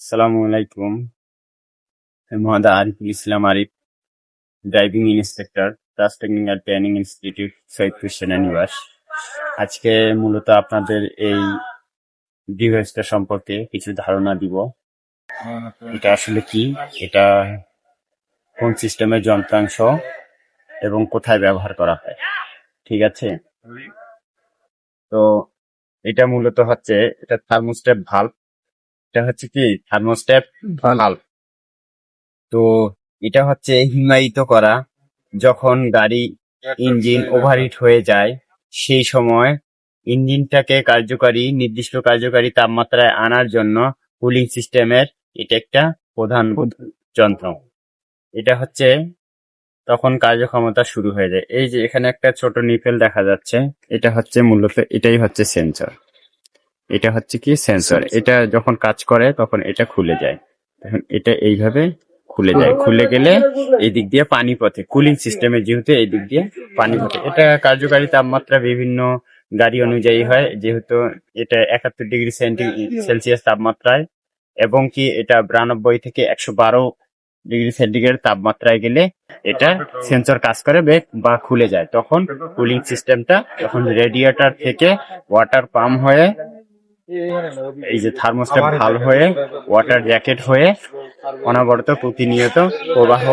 আসসালামু আলাইকুম। Mohammad Ariful Islam Arif driving inspector trust technical training institute Saidpur সেনানিবাস। আজকে মূলত আপনাদের এই ডিভাইসটা সম্পর্কে কিছু ধারণা দিব। এটা আসলে কি? এটা কোন সিস্টেমের যন্ত্রাংশ এবং কোথায় ব্যবহার করা হয়? ঠিক আছে? তো এটা মূলত হচ্ছে, এটা থার্মোস্ট্যাট ভাল্ব এটা হচ্ছে কি থার্মোস্ট্যাট ভাল্ব তো এটা হচ্ছে হিমায়িত করা যখন গাড়ি ইঞ্জিন ওভারহিট হয়ে যায় সেই সময় ইঞ্জিনটাকে কার্যকারী নির্দিষ্ট কার্যকারী তাপমাত্রায় আনার জন্য কুলিং সিস্টেমের এটা একটা প্রধান যন্ত্র। এটা হচ্ছে তখন কার্যক্ষমতা শুরু হয়ে যায়। এই যে এখানে একটা ছোট নিপেল দেখা যাচ্ছে এটা হচ্ছে মূলত এটাই হচ্ছে সেন্সর এটা হচ্ছে কি সেন্সর এটা যখন কাজ করে তখন এটা খুলে যায়। তখন এটা এইভাবে খুলে যায়। খুলে গেলে এই দিক দিয়ে পানি পথে কুলিং সিস্টেমে যেহেতু এই দিক দিয়ে পানি পথে। এটা কার্যকারী তাপমাত্রা বিভিন্ন গাড়ি অনুযায়ী হয়। যেহেতু এটা একাত্তর ডিগ্রি সেন্টি সেলসিয়াস তাপমাত্রায় এবং কি এটা বিরানব্বই থেকে একশো বারো ডিগ্রি সেন্টিগ্রেড তাপমাত্রায় গেলে এটা সেন্সর কাজ করে বেগ বা খুলে যায়। তখন কুলিং সিস্টেমটা তখন রেডিয়েটার থেকে ওয়াটার পাম্প হয়ে এই যে থার্মোস্ট্যাট ভালো হয়ে ওয়াটার জ্যাকেট হয়ে অনবরত প্রতিনিয়ত প্রবাহ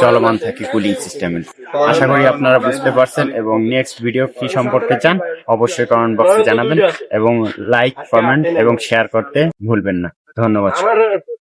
চলমান থাকে কুলিং সিস্টেমের আশা করি আপনারা বুঝতে পারছেন এবং নেক্সট ভিডিও কি সম্পর্কে চান অবশ্যই কমেন্ট বক্সে জানাবেন এবং লাইক কমেন্ট এবং শেয়ার করতে ভুলবেন না। ধন্যবাদ।